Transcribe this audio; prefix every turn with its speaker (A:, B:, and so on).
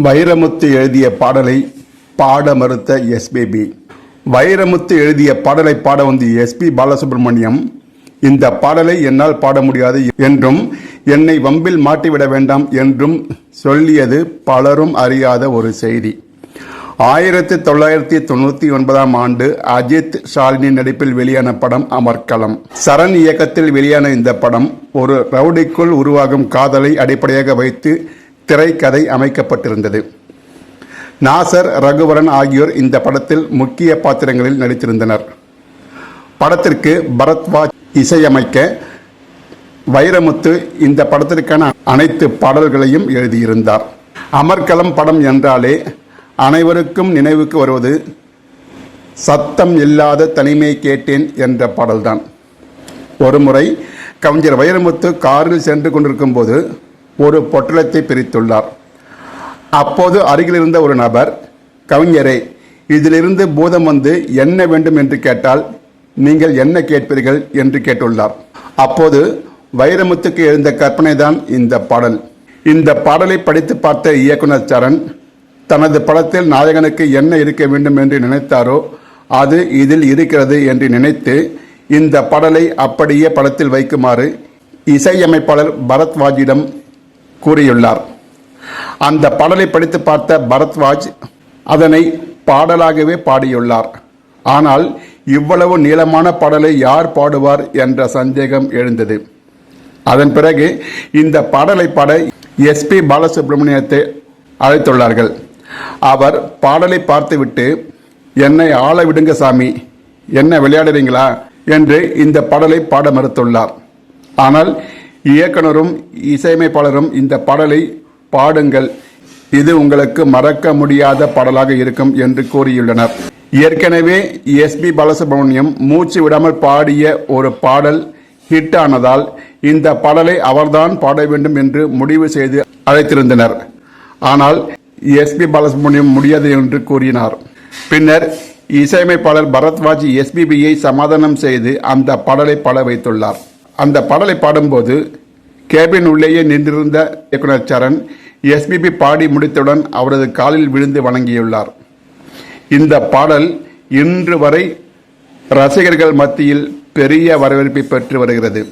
A: வைரமுத்து எழுதிய பாடலை பாட மறுத்த எஸ்பிபி வைரமுத்து எழுதிய பாடலை பாட வந்த எஸ்பி பாலசுப்ரமணியம் இந்த பாடலை என்னால் பாட முடியாது என்றும் என்னை வம்பில் மாட்டிவிட வேண்டாம் என்றும் சொல்லியது பலரும் அறியாத ஒரு செய்தி. ஆயிரத்தி தொள்ளாயிரத்தி தொண்ணூற்றி ஒன்பதாம் ஆண்டு அஜித் ஷாலினி நடிப்பில் வெளியான படம் அமர்கலம் சரண் இயக்கத்தில் வெளியான இந்த படம் ஒரு ரவுடிக்குள் உருவாகும் காதலை அடிப்படையாக வைத்து திரைக்கதை அமைக்கப்பட்டிருந்தது. நாசர் ரகுவரன் ஆகியோர் இந்த படத்தில் முக்கிய பாத்திரங்களில் நடித்திருந்தனர். படத்திற்கு பரத்வாஜ் இசையமைக்க வைரமுத்து இந்த படத்திற்கான அனைத்து பாடல்களையும் எழுதியிருந்தார். அமர்கலம் படம் என்றாலே அனைவருக்கும் நினைவுக்கு வருவது சத்தம் இல்லாத தனிமை கேட்டேன் என்ற பாடல்தான். ஒருமுறை கவிஞர் வைரமுத்து காரில் சென்று கொண்டிருக்கும் போது ஒரு பொட்டலத்தை பிரித்துள்ளார். அப்போது அருகில் இருந்த ஒரு நபர் கவிஞரே இதிலிருந்து பூதம் வந்து என்ன வேண்டும் என்று கேட்டால் நீங்கள் என்ன கேட்பீர்கள்? என்று கேட்டுள்ளார். அப்போது வைரமுத்துக்கு எழுந்த கற்பனை தான் இந்த பாடல். இந்த பாடலை படித்து பார்த்த இயக்குனர் சரண் தனது படத்தில் நாயகனுக்கு என்ன இருக்க வேண்டும் என்று நினைத்தாரோ அது இதில் இருக்கிறது என்று நினைத்து இந்த பாடலை அப்படியே படத்தில் வைக்குமாறு இசையமைப்பாளர் பரத்வாஜிடம் கூறியுள்ளார். அந்த பாடலை படித்து பார்த்த பரத்வாஜ் அதனை பாடலாகவே பாடியுள்ளார். ஆனால் இவ்வளவு நீளமான பாடலை யார் பாடுவார் என்ற சந்தேகம் எழுந்தது. அதன் பிறகு இந்த பாடலை பாட எஸ்பி பாலசுப்ரமணியத்தை அழைத்துள்ளார்கள். அவர் பாடலை பார்த்துவிட்டு என்னை ஆள விடுங்க சாமி என்ன விளையாடுறீங்களா? என்று இந்த பாடலை பாட மறுத்துள்ளார். ஆனால் இயக்குனரும் இசையமைப்பாளரும் இந்த பாடலை பாடுங்கள். இது உங்களுக்கு மறக்க முடியாத பாடலாக இருக்கும் என்று கூறியுள்ளனர். ஏற்கனவே எஸ்பி பாலசுப்ரமணியம் மூச்சு விடாமல் பாடிய ஒரு பாடல் ஹிட் ஆனதால் இந்த பாடலை அவர்தான் பாட வேண்டும் என்று முடிவு செய்து அழைத்திருந்தனர். ஆனால் எஸ்பி பாலசுப்ரமணியம் முடியாது என்று கூறினார். பின்னர் இசையமைப்பாளர் பரத்வாஜ் எஸ்பிபியை சமாதானம் செய்து அந்த பாடலை பாட வைத்துள்ளார். அந்த பாடலை பாடும்போது கேபின் உள்ளேயே நின்றிருந்த இயக்குனர் சரண் எஸ்பிபி பாடி முடித்தவுடன் அவரது காலில் விழுந்து வணங்கியுள்ளார். இந்த பாடல் இன்று வரை ரசிகர்கள் மத்தியில் பெரிய வரவேற்பை பெற்று வருகிறது.